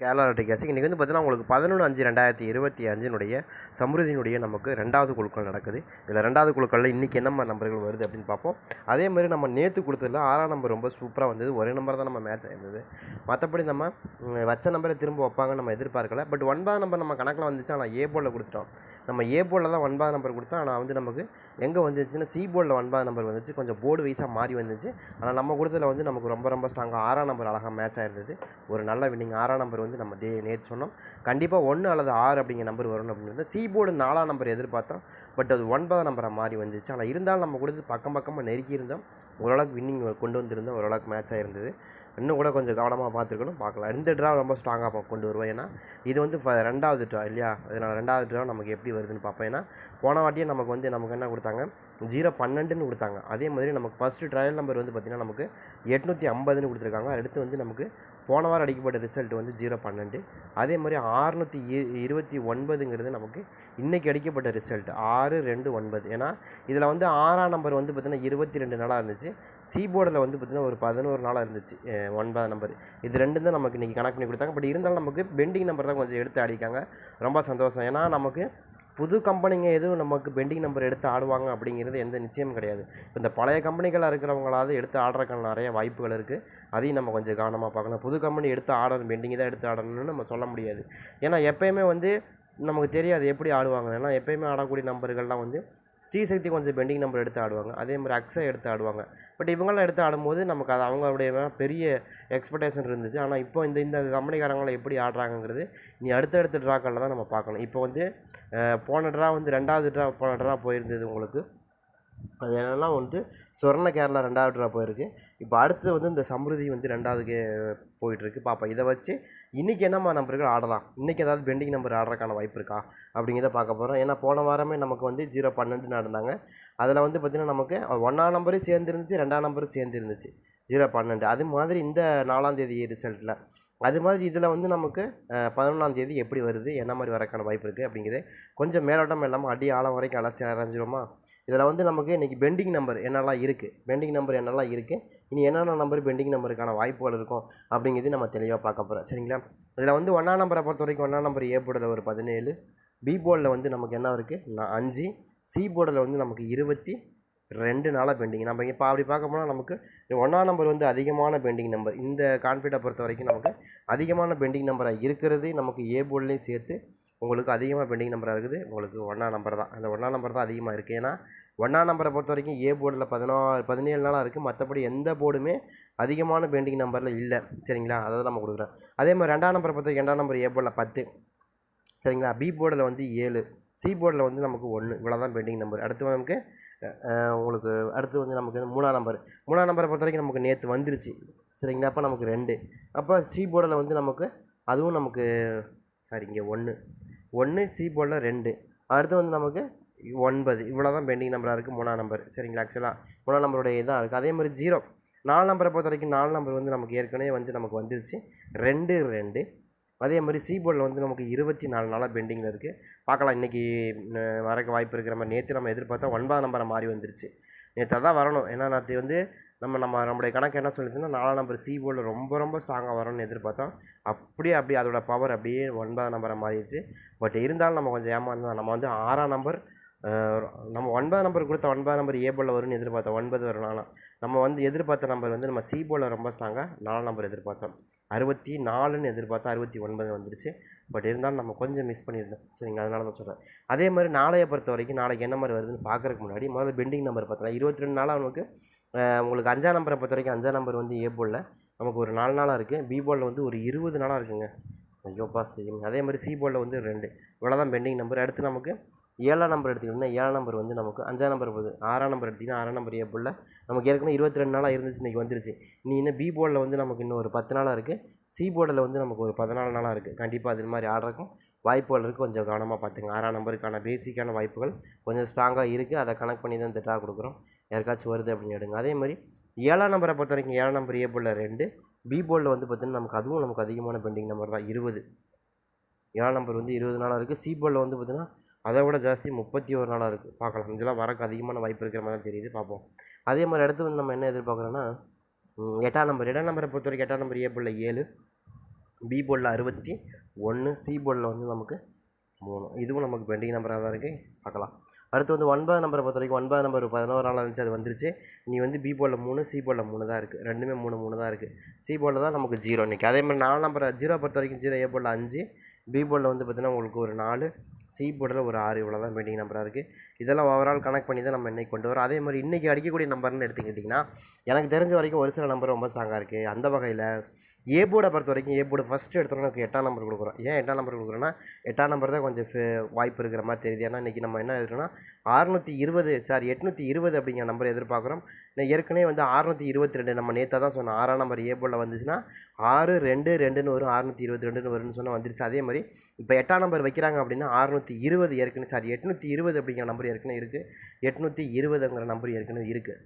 Kerala lottery catching இன்றைக்கி வந்து பார்த்தீங்கன்னா உங்களுக்கு பதினொன்று அஞ்சு ரெண்டாயிரத்தி இருபத்தி அஞ்சினுடைய சமிருதியினுடைய நமக்கு ரெண்டாவது குழுக்கள் நடக்குது. இதில் ரெண்டாவது குழுக்களில் இன்றைக்கி என்ன மாதிரி நம்பர்கள் வருது அப்படின்னு பார்ப்போம். அதே மாதிரி நம்ம நேற்று கொடுத்ததில் ஆறாம் நம்பர் ரொம்ப சூப்பராக வந்தது. ஒரே நம்பர் தான் நம்ம மேட்ச் ஆயிருந்தது. மற்றபடி நம்ம வச்ச நம்பரை திரும்ப வைப்பாங்க நம்ம எதிர்பார்க்கல. பட் ஒன்பதாம் நம்பர் நம்ம கணக்கில் வந்துச்சு ஆனால் ஏ போலில் கொடுத்துட்டோம். நம்ம ஏ போர்டில் தான் ஒன்பதாம் நம்பர் கொடுத்தோம். ஆனால் வந்து நமக்கு எங்கே வந்துச்சுன்னா சி போர்டில் ஒன்பதாம் நம்பர் வந்துச்சு. கொஞ்சம் போர்டு வைஸாக மாறி வந்துச்சு. ஆனால் நம்ம கொடுத்ததில் வந்து நமக்கு ரொம்ப ரொம்ப ஸ்ட்ராங்காக ஆறாம் நம்பர் அழகாக மேட்ச் ஆயிருந்தது. ஒரு நல்ல வின்னிங் ஆறாம் நம்பர் வந்து நம்ம டே நேற்று சொன்னோம். கண்டிப்பாக ஒன்று அல்லது ஆறு அப்படிங்கிற நம்பர் வரும் அப்படின்னு சி போர்டு நாலாம் நம்பர் எதிர்பார்த்தோம். பட் அது ஒன்பதாம் நம்பரை மாறி வந்துச்சு. ஆனால் இருந்தாலும் நம்ம கொடுத்து பக்கம் பக்கமாக நெருக்கி இருந்தோம். ஓரளவுக்கு வின்னிங் கொண்டு வந்திருந்தோம். ஓரளவுக்கு மேட்ச் ஆயிருந்தது. இன்னும் கூட கொஞ்சம் கவனமாக பார்த்துருக்கணும். பார்க்கலாம். இந்த ட்ரா ரொம்ப ஸ்ட்ராங்காக கொண்டு வருவேன் ஏன்னா இது வந்து ஃப- ரெண்டாவது ட்ரா இல்லையா? அதனால் ரெண்டாவது ட்ரா நமக்கு எப்படி வருதுன்னு பார்ப்போம். ஏன்னா போன வாட்டியே நமக்கு வந்து நமக்கு என்ன கொடுத்தாங்க? ஜீரோ பன்னெண்டுன்னு கொடுத்தாங்க. அதே மாதிரி நமக்கு ஃபஸ்ட்டு ட்ரையல் நம்பர் வந்து பார்த்திங்கன்னா நமக்கு எட்நூற்றி ஐம்பதுன்னு கொடுத்துருக்காங்க. அடுத்து வந்து நமக்கு போன வாரம் அடிக்கப்பட்ட ரிசல்ட் வந்து ஜீரோ பன்னெண்டு. அதே மாதிரி ஆறுநூற்றி இருபத்தி ஒன்பதுங்கிறது நமக்கு இன்றைக்கி அடிக்கப்பட்ட ரிசல்ட் ஆறு ரெண்டு ஒன்பது. ஏன்னா இதில் வந்து ஆறாம் நம்பர் வந்து பார்த்திங்கன்னா இருபத்தி ரெண்டு நாளாக இருந்துச்சு. சி போர்டில் வந்து பார்த்திங்கன்னா ஒரு பதினோரு நாளாக இருந்துச்சு. ஒன்பதாம் நம்பர் இது ரெண்டு தான் நமக்கு இன்றைக்கி கணக்கு பண்ணி கொடுத்தாங்க. பட் இருந்தாலும் நமக்கு பெண்டிங் நம்பர் தான் கொஞ்சம் எடுத்து அடிக்காங்க ரொம்ப சந்தோஷம். ஏன்னா நமக்கு புது கம்பெனிங்க எதுவும் நமக்கு பெண்டிங் நம்பர் எடுத்து ஆடுவாங்க அப்படிங்கிறது எந்த நிச்சயமும் கிடையாது. இப்போ இந்த பழைய கம்பெனிகளாக இருக்கிறவங்களாவது எடுத்து ஆடுறதுக்கான நிறைய வாய்ப்புகள் இருக்குது அதையும் நம்ம கொஞ்சம் கவனமாக பார்க்கணும். புது கம்பெனி எடுத்து ஆடணும். பெண்டிங் தான் எடுத்து ஆடணும்னு நம்ம சொல்ல முடியாது. ஏன்னா எப்பயுமே வந்து நமக்கு தெரியாது எப்படி ஆடுவாங்க. ஏன்னா எப்பயுமே ஆடக்கூடிய நம்பர்கள்லாம் வந்து ஸ்ரீசக்தி கொஞ்சம் பெண்டிங் நம்பர் எடுத்து ஆடுவாங்க. அதே மாதிரி அக்ஸை எடுத்து ஆடுவாங்க. பட் இவங்கெல்லாம் எடுத்து ஆடும்போது நமக்கு அது அவங்களுடைய பெரிய எக்ஸ்பெக்டேஷன் இருந்துச்சு ஆனால் இப்போ இந்த இந்த கம்பெனிக்காரங்களை எப்படி ஆடுறாங்கங்கிறது நீ அடுத்தடுத்த ட்ராக்களில் தான் நம்ம பார்க்கணும். இப்போ வந்து போன ட்ரா வந்து ரெண்டாவது ட்ரா போன ட்ரா போயிருந்தது உங்களுக்கு. அது என்னென்னா வந்து சொர்ண கேரளா ரெண்டாவது ட்ரா போயிருக்கு. இப்போ அடுத்து வந்து இந்த சம்ருதி வந்து ரெண்டாவது கே போயிட்டுருக்கு. பாப்பா இதை வச்சு இன்றைக்கி என்னம்மா நம்பர்கள் ஆடலாம்? இன்றைக்கி ஏதாவது பெண்டிங் நம்பர் ஆடுறதுக்கான வாய்ப்பு இருக்கா? அப்படிங்கிறத பார்க்க போகிறோம் ஏன்னா போன வாரமே நமக்கு வந்து ஜீரோ பன்னெண்டு நடந்தாங்க. அதில் வந்து பார்த்திங்கன்னா நமக்கு ஒன்றாம் நம்பரும் சேர்ந்துருந்துச்சு ரெண்டாம் நம்பரும் சேர்ந்துருந்துச்சு. ஜீரோ பன்னெண்டு. அது மாதிரி இந்த நாலாம் தேதி ரிசல்ட்டில் அது மாதிரி இதில் வந்து நமக்கு பதினொன்றாம் தேதி எப்படி வருது? என்ன மாதிரி வரக்கான வாய்ப்பு இருக்குது அப்படிங்கிறது கொஞ்சம் மேலோட்டம் இல்லாமல் அடி ஆழம் வரைக்கும் அலசி அரைஞ்சிருமா இதில் வந்து நமக்கு இன்றைக்கி பெண்டிங் நம்பர் என்னெல்லாம் இருக்குது பெண்டிங் நம்பர் என்னெல்லாம் இருக்குது இனி என்னென்ன நம்பர் பெண்டிங் நம்பருக்கான வாய்ப்புகள் இருக்கும்? அப்படிங்கிறது நம்ம தெளிவாக பார்க்க போகிறோம் சரிங்களா? இதில் வந்து ஒன்றாம் நம்பரை பொறுத்த வரைக்கும் ஒன்றாம் நம்பர் ஏ போர்டில் ஒரு பதினேழு. பி போர்டில் வந்து நமக்கு என்ன இருக்குது நான் அஞ்சு. சி போர்டில் வந்து நமக்கு இருபத்தி ரெண்டு நாளாக பெண்டிங் நம்ம இப்போ அப்படி பார்க்க போனால் நமக்கு ஒன்றாம் நம்பர் வந்து அதிகமான பெண்டிங் நம்பர் இந்த கான்ஃபிடை பொறுத்த வரைக்கும் நமக்கு அதிகமான பெண்டிங் நம்பராக இருக்கிறது நமக்கு ஏ போர்ட்லேயும் சேர்த்து உங்களுக்கு அதிகமாக பெண்டிங் நம்பராக இருக்குது. உங்களுக்கு ஒன்றா நம்பர் தான். அந்த ஒன்றா நம்பர் தான் அதிகமாக இருக்குது ஏன்னா ஒன்றா நம்பரை பொறுத்த வரைக்கும் ஏ போர்டில் பதினாறு பதினேழு நாளாக இருக்குது மற்றபடி எந்த போர்டுமே அதிகமான பெண்டிங் நம்பரில் இல்லை. சரிங்களா? அதை தான் நம்ம கொடுக்குறோம். அதே மாதிரி ரெண்டாம் நம்பரை பொறுத்த வரைக்கும் ரெண்டாம் நம்பர் ஏ போர்டில் பத்து. சரிங்களா? பி போர்டில் வந்து ஏழு. சி போர்டில் வந்து நமக்கு ஒன்று இவ்வளோ தான் பெண்டிங் நம்பர் அடுத்து நமக்கு உங்களுக்கு அடுத்து வந்து நமக்கு வந்து மூணாம் நம்பர் மூணாம் நம்பரை பொறுத்த வரைக்கும் நமக்கு நேற்று வந்துருச்சு. சரிங்களா? அப்போ நமக்கு ரெண்டு. அப்போ சி போர்டில் வந்து நமக்கு அதுவும் நமக்கு சாரி இங்கே ஒன்று ஒன்று சி போர்டில் ரெண்டு. அடுத்து வந்து நமக்கு ஒன்பது. இவ்வளோ தான் பெண்டிங் நம்பராக இருக்குது மூணாம் நம்பர் சரிங்களா ஆக்சுவலாக மூணாம் நம்பருடைய இதாக இருக்குது அதே மாதிரி ஜீரோ நாலு நம்பரை பொறுத்த வரைக்கும் நாலு நம்பர் வந்து நமக்கு ஏற்கனவே வந்து நமக்கு வந்துருச்சு. ரெண்டு ரெண்டு. அதே மாதிரி சி போர்டில் வந்து நமக்கு இருபத்தி நாலு நாளாக பெண்டிங்கில் இருக்குது பார்க்கலாம் இன்றைக்கி வரக்கு வாய்ப்பு இருக்கிற மாதிரி நேற்று நம்ம எதிர்பார்த்தா ஒன்பதாம் நம்பரை மாறி வந்துருச்சு. நேற்று தான் வரணும். ஏன்னா நேற்று வந்து நம்ம நம்ம நம்மளுடைய கணக்கு என்ன சொல்லிச்சுன்னா நாலாம் நம்பர் சி போர்டில் ரொம்ப ரொம்ப ஸ்ட்ராங்காக வரும்னு எதிர்பார்த்தோம். அப்படியே அப்படியே அதோட பவர் அப்படியே ஒன்பதாம் நம்பரை மாறிடுச்சு. பட் இருந்தாலும் நம்ம கொஞ்சம் ஏமாந்தோம் நம்ம வந்து ஆறாம் நம்பர் நம்ம ஒன்பதாம் நம்பர் கொடுத்த ஒன்பதாம் நம்பர் ஏ போலில் வரும்னு எதிர்பார்த்தோம். ஒன்பது வரும் வரலாம் நம்ம வந்து எதிர்பார்த்த நம்பர் வந்து நம்ம சி போல ரொம்ப ஸ்ட்ராங்காக நாலு நம்பர் எதிர்பார்த்தோம். அறுபத்தி நாலுன்னு எதிர்பார்த்தா அறுபத்தி ஒன்பது வந்துருச்சு. பட் இருந்தாலும் நம்ம கொஞ்சம் மிஸ் பண்ணியிருந்தோம். சரிங்க அதனால தான் சொல்கிறேன் அதே மாதிரி நாளையை பொறுத்த வரைக்கும் நாளைக்கு என்ன மாதிரி வருதுன்னு பார்க்கறதுக்கு முன்னாடி முதல்ல பெண்டிங் நம்பர் பார்த்தோம்னா இருபத்தி ரெண்டு நாளாக நமக்கு உங்களுக்கு அஞ்சாம் நம்பரை பொறுத்த வரைக்கும் அஞ்சாம் நம்பர் வந்து ஏ போலில் நமக்கு ஒரு நாலு நாளாக இருக்குது பி போலில் வந்து ஒரு இருபது நாளாக இருக்குங்க. ஐயோப்பா செய்யும் அதே மாதிரி சி போலில் வந்து ரெண்டு. இவ்வளோ தான் பெண்டிங் நம்பர் அடுத்து நமக்கு ஏழாம் நம்பர் எடுத்துக்கிட்டிங்கன்னா ஏழாம் நம்பர் வந்து நமக்கு அஞ்சாம் நம்பர் போகுது. ஆறாம் நம்பர் எடுத்திங்கன்னா ஆறாம் நம்பர் ஏ போலில் நமக்கு ஏற்கனவே இருபத்தி ரெண்டு நாளாக இருந்துச்சு இன்றைக்கி வந்துருச்சு. நீ இன்னும் பி போர்டில் வந்து நமக்கு இன்னும் ஒரு பத்து நாளாக இருக்குது சி போர்டில் வந்து நமக்கு ஒரு பதினாலு நாளாக இருக்குது கண்டிப்பாக அது மாதிரி ஆடுறக்கும் வாய்ப்புகள் இருக்குது கொஞ்சம் கவனமாக பார்த்துங்க. ஆறாம் நம்பருக்கான பேசிக்கான வாய்ப்புகள் கொஞ்சம் ஸ்ட்ராங்காக இருக்குது அதை கனெக்ட் பண்ணி தான் திட்டாக கொடுக்குறோம். யாருக்காச்சும் வருது அப்படின்னு எடுங்க. அதே மாதிரி ஏழாம் நம்பரை பொறுத்த வரைக்கும் ஏழாம் நம்பர் ஏ போர்டில் ரெண்டு பி போர்டில் வந்து பார்த்திங்கன்னா நமக்கு அதுவும் நமக்கு அதிகமான பெண்டிங் நம்பர் தான். இருபது. ஏழாம் நம்பர் வந்து இருபது நாளாக இருக்குது சி போர்டில் வந்து பார்த்திங்கன்னா அதை விட ஜாஸ்தி முப்பத்தி ஒரு நாளாக இருக்குது பார்க்கலாம். இதெல்லாம் வரக்கு அதிகமான வாய்ப்பு இருக்கிற மாதிரி தான் தெரியுது. பார்ப்போம். அதே மாதிரி அடுத்து வந்து நம்ம என்ன எதிர்பார்க்குறோன்னா எட்டாம் நம்பர். எட்டாம் நம்பரை பொறுத்த வரைக்கும் எட்டாம் நம்பர் ஏ பிள்ளை ஏழு பி போலில் அறுபத்தி ஒன்று சி போலில் வந்து நமக்கு மூணு. இதுவும் நமக்கு பெண்டிங் நம்பராக தான் இருக்குது பார்க்கலாம். அடுத்து வந்து ஒன்பது நம்பரை பொறுத்த வரைக்கும் ஒன்பது நம்பர் பதினோரு நாள் இருந்துச்சு அது வந்துருச்சு. நீ வந்து பி போலில் மூணு சி போலில் மூணு தான் இருக்குது ரெண்டுமே மூணு மூணு தான் இருக்குது சி போலில் தான் நமக்கு ஜீரோ நிற்கும் அதே மாதிரி நாலு நம்பரை ஜீரோ பொறுத்த வரைக்கும் ஜீரோ ஏ போலில் அஞ்சு பி போலில் வந்து பார்த்திங்கன்னா உங்களுக்கு ஒரு நாலு சி போர்டில் ஒரு ஆறு இவ்வளோ தான் பெண்டிங் நம்பராக இருக்குது இதெல்லாம் ஓவரால் கனெக்ட் பண்ணி தான் நம்ம இன்றைக்கி கொண்டு வரோம். அதே மாதிரி இன்றைக்கி அடிக்கக்கூடிய நம்பர்னு எடுத்துக்கிட்டிங்கன்னா எனக்கு தெரிஞ்ச வரைக்கும் ஒரு சில நம்பர் ரொம்ப ஸ்ட்ராங்காக இருக்குது அந்த வகையில் ஏ போர்டை பொறுத்த வரைக்கும் ஏ போர்டு ஃபஸ்ட்டு எடுத்தோம்னா எனக்கு எட்டாம் நம்பர் கொடுக்குறோம். ஏன் எட்டாம் நம்பர் கொடுக்குறோன்னா எட்டாம் நம்பர் தான் கொஞ்சம் ஃபே- வாய்ப்பு இருக்கிற மாதிரி தெரியுது. ஏன்னா இன்றைக்கி நம்ம என்ன எழுதுறோம்னா அறுநூற்றி இருபது சாரி எட்நூற்றி இருபது அப்படிங்கிற நம்பர் எதிர்பார்க்குறோம். ஏற்கனவே வந்து அறுநூற்றி இருபத்தி ரெண்டு நம்ம நேற்று தான் சொன்னோம். ஆறாம் நம்பர் ஏபோலில் வந்துச்சுன்னா ஆறு ரெண்டு ரெண்டுன்னு வரும். அறநூற்றி இருபத்தி ரெண்டுன்னு வரும்னு சொன்னால் வந்துருச்சு. அதே மாதிரி இப்போ எட்டாம் நம்பர் வைக்கிறாங்க அப்படின்னா அறுநூற்றி இருபது ஏற்கனவே சாரி எட்நூற்றி இருபது அப்படிங்கிற நம்பர் ஏற்கனவே இருக்குது எட்நூற்றி இருபதுங்கிற நம்பர் ஏற்கனவே இருக்குது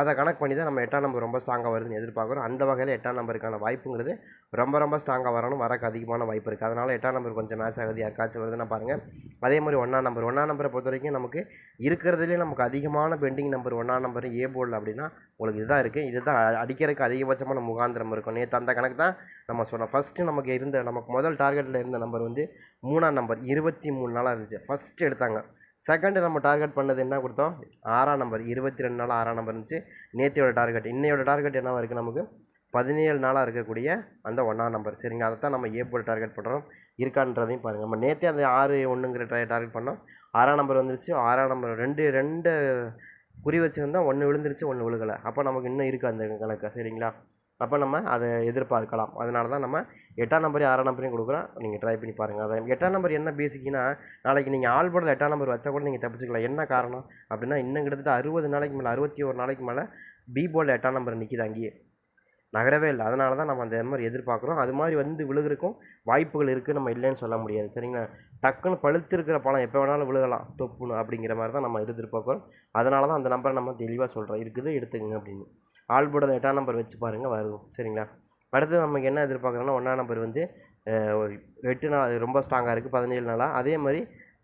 அதை கணக்கு பண்ணி தான் நம்ம எட்டாம் நம்பர் ரொம்ப ஸ்ட்ராங்காக வருதுன்னு எதிர்பார்க்குறோம். அந்த வகையில் எட்டாம் நம்பருக்கான வாய்ப்புங்கிறது ரொம்ப ரொம்ப ஸ்ட்ராங்காக வரணும் வரக்கு அதிகமான வாய்ப்பு இருக்குது அதனால் எட்டாம் நம்பர் கொஞ்சம் மேட்ச் ஆகுது யாருக்காச்சும் வருதுன்னா பாருங்கள் அதே மாதிரி ஒன்றாம் நம்பர் ஒன்றாம் நம்பரை பொறுத்த வரைக்கும் நமக்கு இருக்கிறதுலே நமக்கு அதிகமான பெண்டிங் நம்பர் ஒன்றாம் நம்பர் ஏ போர்டில் அப்படின்னா உங்களுக்கு இதுதான் இருக்குது இதுதான் அடிக்கிறதுக்கு அதிகபட்சமான முகாந்திரம் இருக்கும். நேற்று அந்த கணக்கு தான் நம்ம சொன்னோம். ஃபஸ்ட்டு நமக்கு இருந்த நமக்கு முதல் டார்கெட்டில் இருந்த நம்பர் வந்து மூணாம் நம்பர் இருபத்தி மூணு நாளாக இருந்துச்சு. ஃபஸ்ட்டு எடுத்தாங்க. செகண்டு நம்ம டார்கெட் பண்ணது என்ன கொடுத்தோம்? ஆறாம் நம்பர் இருபத்தி ரெண்டு நாள் ஆறாம் நம்பர் இருந்துச்சு. நேத்தியோட டார்கெட் இன்னையோட டார்கெட் என்னவாக இருக்குது நமக்கு? பதினேழு நாளாக இருக்கக்கூடிய அந்த ஒன்றாம் நம்பர் சரிங்க அதை தான் நம்ம ஏ போல் டார்கெட் பண்ணுறோம் இருக்கான்றதையும் பாருங்கள் நம்ம நேற்றே அந்த ஆறு ஒன்றுங்கிற டார்கெட் பண்ணோம். ஆறாம் நம்பர் வந்துருச்சு. ஆறாம் நம்பர் ரெண்டு ரெண்டு குறி வச்சுருந்தா ஒன்று விழுந்துருச்சு ஒன்று விழுகலை. அப்போ நமக்கு இன்னும் இருக்குது அந்த கணக்கு. சரிங்களா? அப்போ நம்ம அதை எதிர்பார்க்கலாம். அதனால தான் நம்ம எட்டாம் நம்பரையும் ஆறாம் நம்பரையும் கொடுக்குறோம். நீங்கள் ட்ரை பண்ணி பாருங்கள் அதை எட்டாம் நம்பர் என்ன பேசிக்கினா நாளைக்கு நீங்கள் ஆள் போர்டில் எட்டாம் நம்பர் வச்சா கூட நீங்கள் தப்பிச்சுக்கலாம். என்ன காரணம்? அப்படின்னா இன்னும் கிட்டத்தட்ட அறுபது நாளைக்கு மேலே அறுபத்தி ஒரு நாளைக்கு மேலே பி போர்டில் எட்டாம் நம்பர் நிற்கிது அங்கேயே. நகரவே இல்லை. அதனால தான் நம்ம அந்த மாதிரி எதிர்பார்க்குறோம். அது மாதிரி வந்து விழுகிறக்கும் வாய்ப்புகள் இருக்குது நம்ம இல்லைன்னு சொல்ல முடியாது. சரிங்களா? டக்குன்னு பழுத்து இருக்கிற பழம் எப்போ வேணாலும் விழுகலாம். தொப்புணும் அப்படிங்கிற மாதிரி தான் நம்ம எதிர்பார்க்குறோம். அதனால தான் அந்த நம்பரை நம்ம தெளிவாக சொல்கிறோம் இருக்குது எடுத்துக்கங்க அப்படின்னு. ஆல் எட்டாம் நம்பர் வச்சு பாருங்கள் வரும். சரிங்களா? அடுத்து நமக்கு என்ன எதிர்பார்க்குறோன்னா ஒன்றாம் நம்பர் வந்து ஒரு எட்டு நாள் ரொம்ப ஸ்ட்ராங்காக இருக்குது பதினேழு நாளாக அதே மாதிரி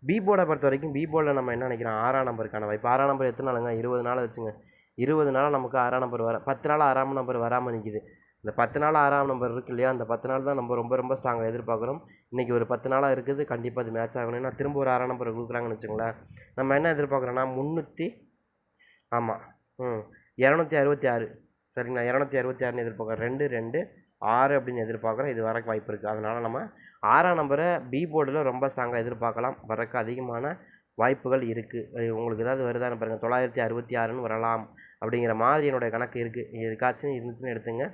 பி போர்டை பொறுத்த வரைக்கும் பி போர்டில் நம்ம என்ன நினைக்கிறோம்? ஆறாம் நம்பருக்கான வாய்ப்பு. ஆறாம் நம்பர் எத்தனை நாளுங்க? இருபது நாள் வச்சுங்க. இருபது நாள் நமக்கு ஆறாம் நம்பர் வர பத்து நாள் ஆறாம் நம்பர் வராமல் நிற்கிது இந்த பத்து நாள் ஆறாம் நம்பர் இருக்கு இல்லையா? அந்த பத்து நாள் தான் நம்ம ரொம்ப ரொம்ப ஸ்ட்ராங்காக எதிர்பார்க்குறோம். இன்றைக்கி ஒரு பத்து நாளாக இருக்குது கண்டிப்பாக அது மேட்ச் ஆகணும். ஏன்னா திரும்ப ஒரு ஆறாம் நம்பர் கொடுக்குறாங்கன்னு வச்சுங்களேன் நம்ம என்ன எதிர்பார்க்குறோன்னா முந்நூற்றி ஆமாம் ம். இரநூத்தி அறுபத்தி ஆறு. சரிங்களா? இரநூத்தி அறுபத்தி ஆறுன்னு எதிர்பார்க்குறோம். ரெண்டு ரெண்டு ஆறு அப்படின்னு எதிர்பார்க்குறோம். இது வரக்கு வாய்ப்பு இருக்குது அதனால் நம்ம ஆறாம் நம்பரை பி போர்டில் ரொம்ப ஸ்ட்ராங்காக எதிர்பார்க்கலாம். வரக்கு அதிகமான வாய்ப்புகள் இருக்குது உங்களுக்கு ஏதாவது வருதான்னு பாருங்கள் தொள்ளாயிரத்தி அறுபத்தி ஆறுன்னு வரலாம் அப்படிங்கிற மாதிரி என்னுடைய கணக்கு இருக்குது எதுக்காச்சும் இருந்துச்சுன்னு எடுத்துங்க.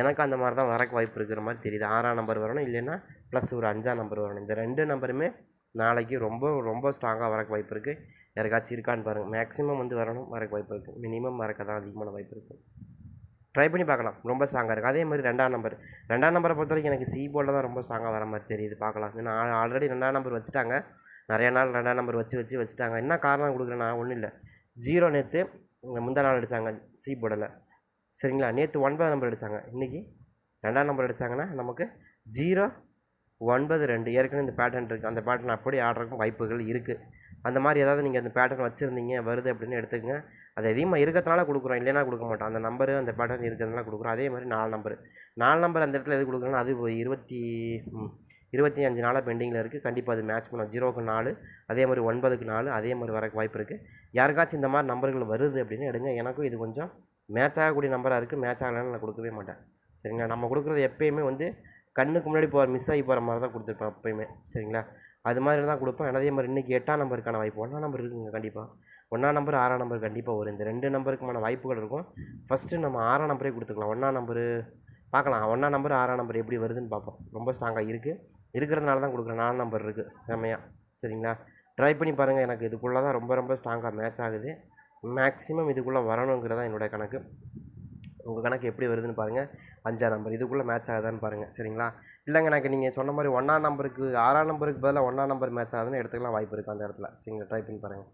எனக்கு அந்த மாதிரி தான் வரக்கு வாய்ப்பு இருக்கிற மாதிரி தெரியுது. ஆறாம் நம்பர் வரணும். இல்லைன்னா ப்ளஸ் ஒரு அஞ்சாம் நம்பர் வரணும். இந்த ரெண்டு நம்பருமே நாளைக்கு ரொம்ப ரொம்ப ஸ்ட்ராங்காக வரக்கு வாய்ப்பு இருக்குது யாருக்காச்சும் இருக்கான்னு பாருங்கள் மேக்ஸிமம் வந்து வரணும் வரக்கு வாய்ப்பு இருக்குது மினிமம் வரக்க தான் அதிகமான வாய்ப்பு இருக்குது ட்ரை பண்ணி பார்க்கலாம். ரொம்ப ஸ்ட்ராங்காக இருக்குது அதே மாதிரி ரெண்டாம் நம்பர் ரெண்டாம் நம்பரை பொறுத்த வரைக்கும் எனக்கு சி போர்டில் தான் ரொம்ப ஸ்ட்ராங்காக வர மாதிரி தெரியுது. பார்க்கலாம். ஏன்னா ஆல்ரெடி ரெண்டாம் நம்பர் வச்சுட்டாங்க. நிறைய நாள் ரெண்டாம் நம்பர் வச்சு வச்சு வச்சுட்டாங்க. என்ன காரணம் கொடுக்குறேன்னா ஒன்றும் இல்லை. ஜீரோ நேற்று முந்தா நாள் அடித்தாங்க சி போர்டில் சரிங்களா? நேற்று ஒன்பது நம்பர் அடித்தாங்க இன்றைக்கி ரெண்டாம் நம்பர் அடித்தாங்கன்னா நமக்கு ஜீரோ ஒன்பது ரெண்டு. ஏற்கனவே இந்த பேட்டர்ன் இருக்குது அந்த பேட்டர்ன் அப்படியே ஆடுறதுக்கும் வாய்ப்புகள் இருக்குது அந்த மாதிரி ஏதாவது நீங்கள் அந்த பேட்டர்ன் வச்சுருந்தீங்க வருது அப்படின்னு எடுத்துக்கங்க. அது அதிகமாக இருக்கிறதுனால கொடுக்குறோம். இல்லைன்னா கொடுக்க மாட்டோம். அந்த நம்பரு அந்த பேட்டர்ன் இருக்கிறதுனால கொடுக்குறோம். அதே மாதிரி நாலு நம்பர் நாலு நம்பர் அந்த இடத்துல எது கொடுக்குறோன்னா அது ஒரு இருபத்தி இருபத்தி அஞ்சு நாளாக பெண்டிங்கில் இருக்குது கண்டிப்பாக அது மேட்ச் பண்ணும். ஜீரோக்கு நாலு அதே மாதிரி ஒன்பதுக்கு நாலு அதே மாதிரி வரக்கு வாய்ப்பு இருக்குது யாருக்காச்சும் இந்த மாதிரி நம்பர்கள் வருது அப்படின்னு எடுங்க. எனக்கும் இது கொஞ்சம் மேட்ச் ஆகக்கூடிய நம்பராக இருக்குது மேட்ச் ஆகலைன்னு நான் கொடுக்கவே மாட்டேன். சரிங்களா? நம்ம கொடுக்குறது எப்பயுமே வந்து கண்ணுக்கு முன்னாடி போகிற மிஸ் ஆகி போகிற மாதிரி தான் கொடுத்துருப்பேன் எப்பயுமே. சரிங்களா? அது மாதிரி தான் கொடுப்பேன். அதே மாதிரி இன்றைக்கி எட்டாம் நம்பருக்கான வாய்ப்பு. ஒன்றாம் நம்பர் இருக்குங்க கண்டிப்பாக ஒன்றாம் நம்பர் ஆறாம் நம்பர் கண்டிப்பாக வரும். இந்த ரெண்டு நம்பருக்குமான வாய்ப்புகள் இருக்கும். ஃபஸ்ட்டு நம்ம ஆறாம் நம்பரே கொடுத்துக்கலாம். ஒன்றாம் நம்பரு பார்க்கலாம். ஒன்றாம் நம்பர் ஆறாம் நம்பர் எப்படி வருதுன்னு பார்ப்போம். ரொம்ப ஸ்ட்ராங்காக இருக்குது இருக்கிறதுனால தான் கொடுக்குறேன். நாலு நம்பர் இருக்குது செம்மையாக சரிங்களா? ட்ரை பண்ணி பாருங்கள் எனக்கு இதுக்குள்ளே தான் ரொம்ப ரொம்ப ஸ்ட்ராங்காக மேட்ச் ஆகுது. மேக்ஸிமம் இதுக்குள்ளே வரணுங்கிறதான் என்னோடய கணக்கு. உங்கள் கணக்கு எப்படி வருதுன்னு பாருங்கள் அஞ்சாம் நம்பர் இதுக்குள்ளே மேட்ச் ஆகுதான்னு பாருங்கள் சரிங்களா? இல்லைங்க எனக்கு நீங்கள் சொன்ன மாதிரி ஒன்றாம் நம்பருக்கு ஆறாம் நம்பருக்கு பதிலாக ஒன்றாம் நம்பர் மேட்ச் ஆகுதுன்னு எடுத்துக்கலாம் வாய்ப்பு இருக்குது அந்த இடத்துல. சரிங்களா? ட்ரை பண்ணி பாருங்கள்